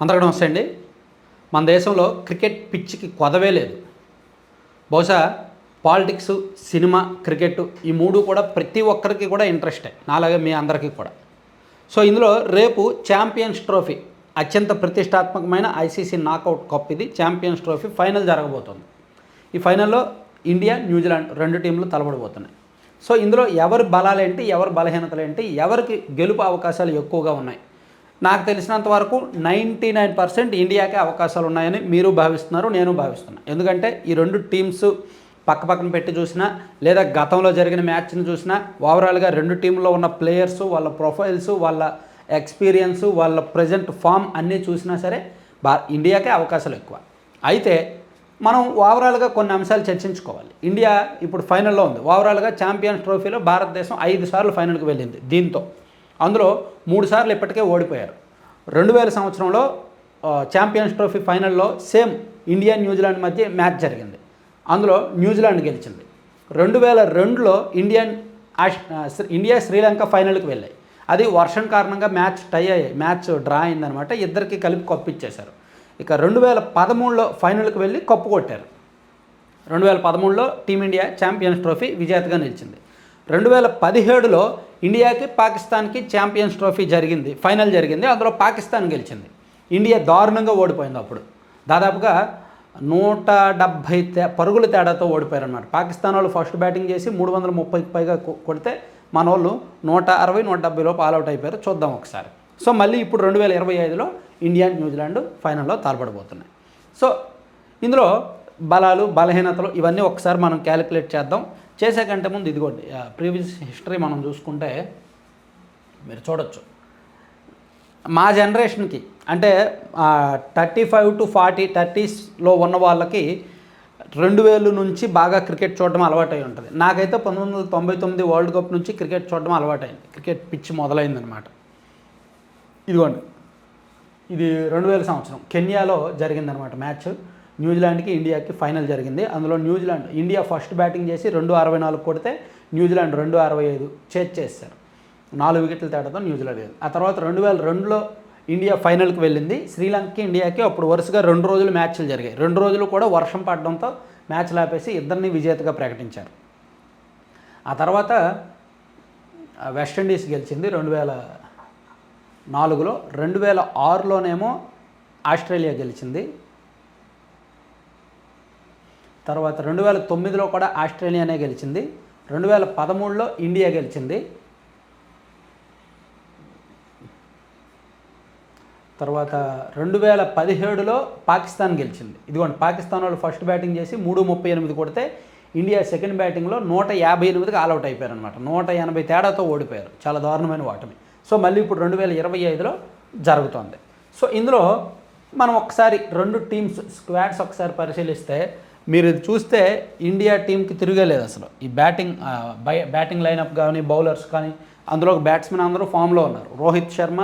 అందరికీ నమస్తే అండి. మన దేశంలో క్రికెట్ పిచ్చికి కొదవే లేదు. బహుశా పాలిటిక్స్ సినిమా క్రికెట్ ఈ మూడు కూడా ప్రతి ఒక్కరికి కూడా ఇంట్రెస్టే. నాలాగే మీ అందరికీ కూడా. సో ఇందులో రేపు ఛాంపియన్స్ ట్రోఫీ అత్యంత ప్రతిష్టాత్మకమైన ఐసీసీ నాకౌట్ కప్ ఇది. ఛాంపియన్స్ ట్రోఫీ ఫైనల్ జరగబోతోంది. ఈ ఫైనల్లో ఇండియా న్యూజిలాండ్ రెండు టీంలు తలబడబోతున్నాయి సో ఇందులో ఎవరి బలాలేంటి ఎవరి బలహీనతలు ఏంటి ఎవరికి గెలుపు అవకాశాలు ఎక్కువగా ఉన్నాయి? నాకు తెలిసినంత వరకు నైంటీ నైన్ పర్సెంట్ ఇండియాకే అవకాశాలు ఉన్నాయని మీరు భావిస్తున్నారు నేను భావిస్తున్నాను ఎందుకంటే ఈ రెండు టీమ్స్ పక్క పక్కన పెట్టి చూసినా లేదా గతంలో జరిగిన మ్యాచ్ని చూసినా ఓవరాల్గా రెండు టీంలో ఉన్న ప్లేయర్స్ వాళ్ళ ప్రొఫైల్స్ వాళ్ళ ఎక్స్పీరియన్స్ వాళ్ళ ప్రజెంట్ ఫామ్ అన్నీ చూసినా సరే బా ఇండియాకే అవకాశాలు ఎక్కువ. అయితే మనం ఓవరాల్గా కొన్ని అంశాలు చర్చించుకోవాలి. ఇండియా ఇప్పుడు ఫైనల్లో ఉంది. ఓవరాల్గా ఛాంపియన్స్ ట్రోఫీలో భారతదేశం ఐదు సార్లు ఫైనల్కి వెళ్ళింది దీంతో. అందులో మూడు సార్లు ఇప్పటికే ఓడిపోయారు. రెండు వేల సంవత్సరంలో ఛాంపియన్స్ ట్రోఫీ ఫైనల్లో సేమ్ ఇండియా న్యూజిలాండ్ మధ్య మ్యాచ్ జరిగింది. అందులో న్యూజిలాండ్ గెలిచింది. రెండు వేల రెండులో ఇండియన్ ఆష్ ఇండియా శ్రీలంక ఫైనల్కి వెళ్ళాయి. అది వర్షం కారణంగా మ్యాచ్ టై అయ్యాయి మ్యాచ్ డ్రా అయిందనమాట. ఇద్దరికి కలిపి కప్పు ఇచ్చేశారు. ఇక రెండు వేల పదమూడులో ఫైనల్కి వెళ్ళి కప్పు కొట్టారు. రెండు వేల పదమూడులో టీమిండియా ఛాంపియన్స్ ట్రోఫీ విజేతగా నిలిచింది. రెండు వేల పదిహేడులో ఇండియాకి పాకిస్తాన్కి ఛాంపియన్స్ ట్రోఫీ జరిగింది ఫైనల్ జరిగింది అందులో పాకిస్తాన్ గెలిచింది. ఇండియా దారుణంగా ఓడిపోయింది అప్పుడు. దాదాపుగా నూట డెబ్భై తే పరుగుల తేడాతో ఓడిపోయారన్నమాట. పాకిస్తాన్ వాళ్ళు ఫస్ట్ బ్యాటింగ్ చేసి మూడు వందల ముప్పైకి పైగా కొడితే మన వాళ్ళు నూట అరవై నూట డెబ్బై లోపు ఆల్అవుట్ అయిపోయారు. చూద్దాం ఒకసారి. సో మళ్ళీ ఇప్పుడు రెండు వేల ఇరవై ఐదులో ఇండియా న్యూజిలాండ్ ఫైనల్లో తాల్పడబోతున్నాయి. సో ఇందులో బలాలు బలహీనతలు ఇవన్నీ ఒకసారి మనం క్యాలిక్యులేట్ చేద్దాం. చేసే కంటే ముందు ఇదిగోండి ప్రీవియస్ హిస్టరీ మనం చూసుకుంటే మీరు చూడొచ్చు. మా జనరేషన్కి అంటే థర్టీ ఫైవ్ టు ఫార్టీ థర్టీస్లో ఉన్న వాళ్ళకి రెండు వేలు నుంచి బాగా క్రికెట్ చూడడం అలవాటై ఉంటుంది. నాకైతే పంతొమ్మిది వందల తొంభై తొమ్మిది వరల్డ్ కప్ నుంచి క్రికెట్ చూడడం అలవాటైంది. క్రికెట్ పిచ్ మొదలైందనమాట ఇదిగోండి ఇది రెండు వేల సంవత్సరం కెన్యాలో జరిగిందనమాట మ్యాచ్. న్యూజిలాండ్కి ఇండియాకి ఫైనల్ జరిగింది. అందులో న్యూజిలాండ్ ఇండియా ఫస్ట్ బ్యాటింగ్ చేసి రెండు అరవై నాలుగు కొడితే న్యూజిలాండ్ రెండు అరవై ఐదు చేజ్ చేశారు. నాలుగు వికెట్ల తేడాతో న్యూజిలాండ్ ఆ తర్వాత రెండు వేల రెండులో ఇండియా ఫైనల్కి వెళ్ళింది. శ్రీలంకకి ఇండియాకి అప్పుడు వరుసగా రెండు రోజులు మ్యాచ్లు జరిగాయి. రెండు రోజులు కూడా వర్షం పడడంతో మ్యాచ్లు ఆపేసి ఇద్దరిని విజేతగా ప్రకటించారు. ఆ తర్వాత వెస్టిండీస్ గెలిచింది రెండు వేల నాలుగులో. రెండు వేల ఆరులోనేమో ఆస్ట్రేలియా గెలిచింది. తర్వాత రెండు వేల తొమ్మిదిలో కూడా ఆస్ట్రేలియానే గెలిచింది. రెండు వేల పదమూడులో ఇండియా గెలిచింది. తర్వాత రెండు వేల పదిహేడులో పాకిస్తాన్ గెలిచింది. ఇదిగోండి పాకిస్తాన్ వాళ్ళు ఫస్ట్ బ్యాటింగ్ చేసి మూడు ముప్పై ఎనిమిది కొడితే ఇండియా సెకండ్ బ్యాటింగ్లో నూట యాభై ఎనిమిదికి ఆల్అవుట్ అయిపోయారు అనమాట నూట ఎనభై తేడాతో ఓడిపోయారు. చాలా దారుణమైన ఓటమి సో మళ్ళీ ఇప్పుడు రెండు వేల ఇరవై ఐదులో జరుగుతోంది. సో ఇందులో మనం ఒకసారి రెండు టీమ్స్ స్క్వాడ్స్ ఒకసారి పరిశీలిస్తే మీరు ఇది చూస్తే ఇండియా టీంకి తిరగలేదు అసలు. ఈ బ్యాటింగ్ బై బ్యాటింగ్ లైనప్ కానీ బౌలర్స్ కానీ అందులో బ్యాట్స్మెన్ అందరూ ఫామ్లో ఉన్నారు. రోహిత్ శర్మ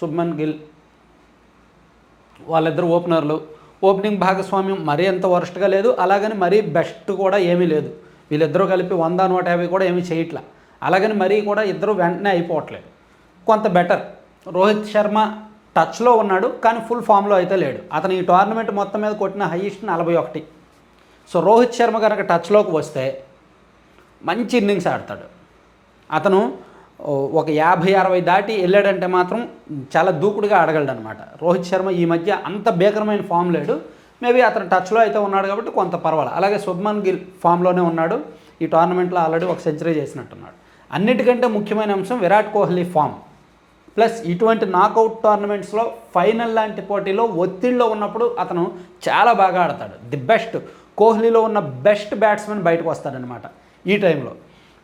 శుభ్మన్ గిల్ వాళ్ళిద్దరు ఓపెనర్లు. ఓపెనింగ్ భాగస్వామ్యం మరీ అంత వరస్ట్గా లేదు. అలాగని మరీ బెస్ట్ కూడా ఏమీ లేదు. వీళ్ళిద్దరూ కలిపి వంద నూట యాభై కూడా ఏమీ చేయట్లా. అలాగని మరీ కూడా ఇద్దరు వెంటనే అయిపోవట్లేదు. కొంత బెటర్. రోహిత్ శర్మ టచ్లో ఉన్నాడు కానీ ఫుల్ ఫామ్లో అయితే లేడు. అతను ఈ టోర్నమెంట్ మొత్తం మీద కొట్టిన హైయెస్ట్ నలభై ఒకటి. సో రోహిత్ శర్మ కనుక టచ్లోకి వస్తే మంచి ఇన్నింగ్స్ ఆడతాడు. అతను ఒక యాభై అరవై దాటి వెళ్ళాడంటే మాత్రం చాలా దూకుడుగా ఆడగలడు అనమాట రోహిత్ శర్మ ఈ మధ్య అంత భీకరమైన ఫామ్ లేడు. మేబీ అతను టచ్లో అయితే ఉన్నాడు కాబట్టి కొంత పర్వాలేదు. అలాగే శుభ్మన్ గిల్ ఫామ్లోనే ఉన్నాడు. ఈ టోర్నమెంట్లో ఆల్రెడీ ఒక సెంచరీ చేసినట్టున్నాడు. అన్నిటికంటే ముఖ్యమైన అంశం విరాట్ కోహ్లీ ఫామ్ ప్లస్ ఇటువంటి నాకౌట్ టోర్నమెంట్స్లో ఫైనల్ లాంటి పోటీలో ఒత్తిడిలో ఉన్నప్పుడు అతను చాలా బాగా ఆడతాడు. ది బెస్ట్ కోహ్లీలో ఉన్న బెస్ట్ బ్యాట్స్మెన్ బయటకు వస్తాడనమాట ఈ టైంలో.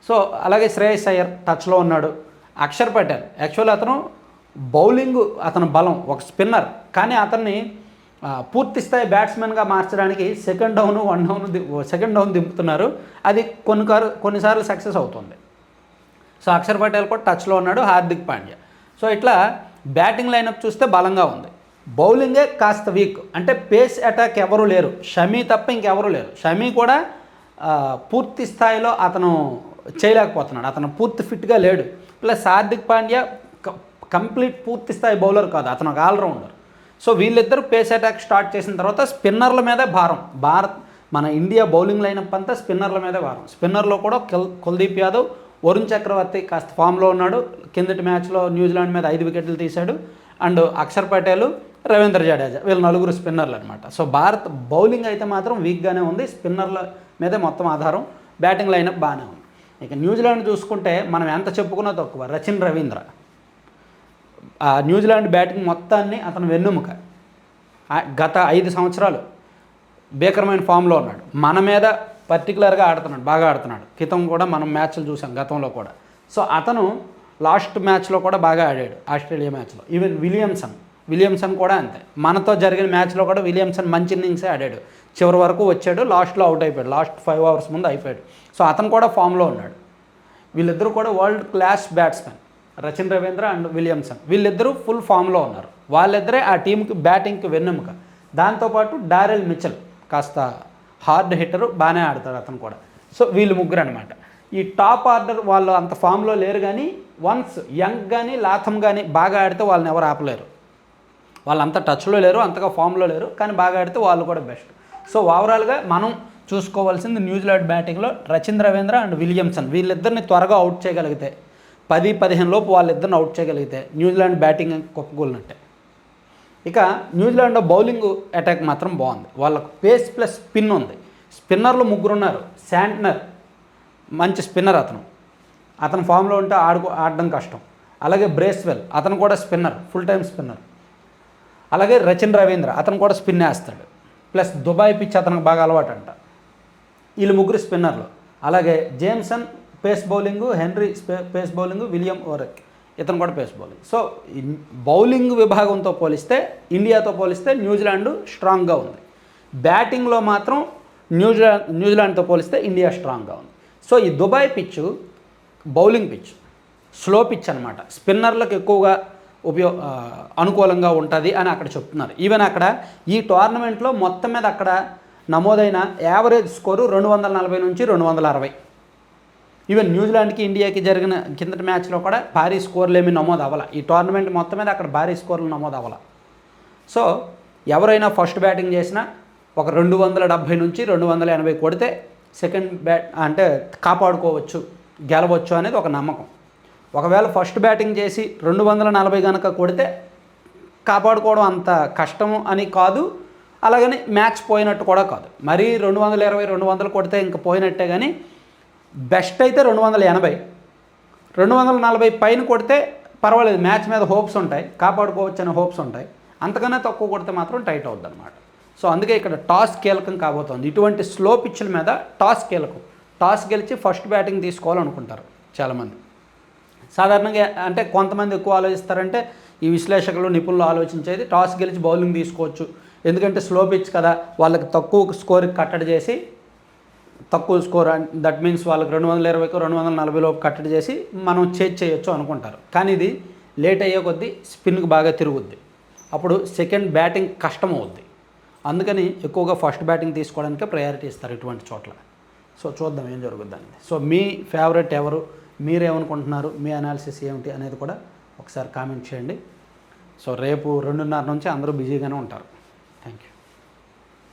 సో అలాగే శ్రేయస్ అయ్యర్ టచ్లో ఉన్నాడు. అక్షర్ పటేల్ యాక్చువల్ అతను బౌలింగ్ అతను బలం ఒక స్పిన్నర్. కానీ అతన్ని పూర్తి స్థాయి బ్యాట్స్మెన్గా మార్చడానికి second down one down second down దింపుతున్నారు. అది కొన్ని కొన్నిసార్లు సక్సెస్ అవుతుంది. సో అక్షర్ పటేల్ కూడా టచ్లో ఉన్నాడు హార్దిక్ పాండ్యా. సో ఇట్లా బ్యాటింగ్ లైనప్ చూస్తే బలంగా ఉంది. బౌలింగే కాస్త వీక్ అంటే పేస్ అటాక్ ఎవరు లేరు. షమీ తప్ప ఇంకెవరూ లేరు. షమీ కూడా పూర్తి స్థాయిలో అతను చేయలేకపోతున్నాడు. అతను పూర్తి ఫిట్గా లేడు. ప్లస్ హార్దిక్ పాండ్యా కంప్లీట్ పూర్తి స్థాయి బౌలర్ కాదు. అతను ఒక ఆల్రౌండర్. సో వీళ్ళిద్దరూ పేస్ అటాక్ స్టార్ట్ చేసిన తర్వాత స్పిన్నర్ల మీదే భారం. భారత్ మన ఇండియా బౌలింగ్ లైనప్ అంతా స్పిన్నర్ల మీదే భారం. స్పిన్నర్లో కూడా కుల్ కుల్దీప్ యాదవ్ వరుణ్ చక్రవర్తి కాస్త ఫామ్లో ఉన్నాడు. కిందటి మ్యాచ్లో న్యూజిలాండ్ మీద ఐదు వికెట్లు తీశాడు. అండ్ అక్షర్ పటేల్ రవీంద్ర జడేజా. వీళ్ళు నలుగురు స్పిన్నర్లు అనమాట సో భారత్ బౌలింగ్ అయితే మాత్రం వీక్గానే ఉంది. స్పిన్నర్ల మీదే మొత్తం ఆధారం. బ్యాటింగ్ లైనప్ బాగానే ఉంది. ఇక న్యూజిలాండ్ చూసుకుంటే మనం ఎంత చెప్పుకున్నా తక్కువ. రచిన్ రవీంద్ర. ఆ న్యూజిలాండ్ బ్యాటింగ్ మొత్తాన్ని అతను వెన్నుముక. గత ఐదు సంవత్సరాలు భీకరమైన ఫామ్లో ఉన్నాడు. మన మీద పర్టికులర్గా ఆడుతున్నాడు. బాగా ఆడుతున్నాడు. క్రితం కూడా మనం మ్యాచ్లు చూసాం గతంలో కూడా. సో అతను లాస్ట్ మ్యాచ్లో కూడా బాగా ఆడాడు. ఆస్ట్రేలియా మ్యాచ్లో. Even Williamson. విలియమ్సన్ కూడా అంతే. మనతో జరిగిన మ్యాచ్లో కూడా విలియమ్సన్ మంచి ఇన్నింగ్సే ఆడాడు. చివరి వరకు వచ్చాడు లాస్ట్లో అవుట్ అయిపోయాడు. లాస్ట్ ఫైవ్ అవర్స్ ముందు అయిపోయాడు. సో అతను కూడా ఫామ్లో ఉన్నాడు. వీళ్ళిద్దరూ కూడా world class batsmen Rachin Ravindra and Williamson. వీళ్ళిద్దరూ ఫుల్ ఫామ్లో ఉన్నారు. వాళ్ళిద్దరే ఆ టీంకి బ్యాటింగ్కి వెన్నెముక. దాంతోపాటు డారెల్ మిచల్ కాస్త హార్డ్ హిట్టరు బాగానే ఆడతాడు అతను కూడా. సో వీళ్ళు ముగ్గురు అనమాట ఈ టాప్ ఆర్డర్ వాళ్ళు అంత ఫామ్లో లేరు కానీ వన్స్ యంగ్ కానీ లాథమ్ కానీ బాగా ఆడితే వాళ్ళని ఎవరు ఆపలేరు. వాళ్ళంతా టచ్లో లేరు అంతగా ఫామ్లో లేరు కానీ బాగా ఆడితే వాళ్ళు కూడా బెస్ట్ సో ఓవరాల్గా మనం చూసుకోవాల్సింది న్యూజిలాండ్ బ్యాటింగ్లో రచిన్ రవీంద్ర అండ్ విలియమ్సన్. వీళ్ళిద్దరిని త్వరగా అవుట్ చేయగలిగితే పది పదిహేను లోపు వాళ్ళిద్దరిని అవుట్ చేయగలిగితే న్యూజిలాండ్ బ్యాటింగ్ కుప్పకూలినట్టే ఇక న్యూజిలాండ్ బౌలింగ్ అటాక్ మాత్రం బాగుంది. వాళ్ళకు పేస్ ప్లస్ స్పిన్ ఉంది. స్పిన్నర్లు ముగ్గురు ఉన్నారు శాంట్నర్ మంచి స్పిన్నర్ అతను. అతను ఫామ్లో ఉంటే ఆడుకో ఆడడం కష్టం. అలాగే బ్రేస్వెల్ అతను కూడా స్పిన్నర్ ఫుల్ టైం స్పిన్నర్ అలాగే రచన్ రవీంద్ర అతను కూడా స్పిన్ వేస్తాడు. ప్లస్ దుబాయ్ పిచ్ అతనికి బాగా అలవాటు అంట వీళ్ళు ముగ్గురు స్పిన్నర్లు అలాగే జేమ్సన్ పేస్ బౌలింగ్ హెన్రీ స్పే పేస్ బౌలింగ్ విలియం ఓరెక్ ఇతను కూడా పేస్ బౌలింగ్ సో బౌలింగ్ విభాగంతో పోలిస్తే ఇండియాతో పోలిస్తే న్యూజిలాండ్ స్ట్రాంగ్గా ఉంది. బ్యాటింగ్లో మాత్రం న్యూజిలాండ్ న్యూజిలాండ్తో పోలిస్తే ఇండియా స్ట్రాంగ్గా ఉంది. సో ఈ Dubai pitch bowling pitch slow pitch అనమాట స్పిన్నర్లకు ఎక్కువగా ఉపయో అనుకూలంగా ఉంటుంది అని అక్కడ చెప్తున్నారు. ఈవెన్ అక్కడ ఈ టోర్నమెంట్లో మొత్తం మీద అక్కడ నమోదైన యావరేజ్ స్కోరు రెండు వందల నలభై నుంచి రెండు వందల అరవై. ఈవెన్ న్యూజిలాండ్కి ఇండియాకి జరిగిన కిందటి మ్యాచ్లో కూడా భారీ స్కోర్లు ఏమీ నమోదు అవ్వాల ఈ టోర్నమెంట్ మొత్తం మీద అక్కడ భారీ స్కోర్లు నమోదు అవ్వాల సో ఎవరైనా ఫస్ట్ బ్యాటింగ్ చేసినా ఒక రెండు వందల డెబ్భై నుంచి రెండు వందల ఎనభై కొడితే సెకండ్ బ్యాట్ అంటే కాపాడుకోవచ్చు గెలవచ్చు అనేది ఒక నమ్మకం. ఒకవేళ ఫస్ట్ బ్యాటింగ్ చేసి రెండు వందల నలభై కనుక కొడితే కాపాడుకోవడం అంత కష్టం అని కాదు. అలాగని మ్యాచ్ పోయినట్టు కూడా కాదు. మరీ రెండు వందల ఇరవై రెండు వందలు కొడితే ఇంక పోయినట్టే కానీ బెస్ట్ అయితే రెండు వందల ఎనభై. రెండు వందల నలభై పైన కొడితే పర్వాలేదు మ్యాచ్ మీద హోప్స్ ఉంటాయి కాపాడుకోవచ్చు అనే హోప్స్ ఉంటాయి. అంతకన్నా తక్కువ కొడితే మాత్రం టైట్ అవుద్ది అనమాట సో అందుకే ఇక్కడ టాస్ కీలకం కాబోతోంది. ఇటువంటి స్లో పిచ్ల మీద టాస్ కీలకం. టాస్ గెలిచి ఫస్ట్ బ్యాటింగ్ తీసుకోవాలనుకుంటారు చాలామంది. సాధారణంగా అంటే కొంతమంది ఎక్కువ ఆలోచిస్తారంటే ఈ విశ్లేషకులు నిపుణులు ఆలోచించేది టాస్ గెలిచి బౌలింగ్ తీసుకోవచ్చు. ఎందుకంటే స్లో పిచ్ కదా వాళ్ళకి తక్కువ స్కోర్కి కట్టడి చేసి తక్కువ స్కోర్ దట్ మీన్స్ వాళ్ళకి రెండు వందల ఇరవైకి రెండు వందల నలభై లోపు కట్టడి చేసి మనం చేజ్ చేయొచ్చు అనుకుంటారు. కానీ ఇది లేట్ అయ్యే కొద్దీ స్పిన్కి బాగా తిరుగుద్ది. అప్పుడు సెకండ్ బ్యాటింగ్ కష్టం అవుద్ది అందుకని ఎక్కువగా ఫస్ట్ బ్యాటింగ్ తీసుకోవడానికే ప్రయారిటీ ఇస్తారు ఇటువంటి చోట్ల. సో చూద్దాం ఏం జరుగుద్దని సో మీ ఫేవరెట్ ఎవరు? మీరేమనుకుంటున్నారు? మీ అనాలిసిస్ ఏమిటి? అనేది కూడా ఒకసారి కామెంట్ చేయండి. సో రేపు రెండున్నర నుంచి అందరూ బిజీగానే ఉంటారు.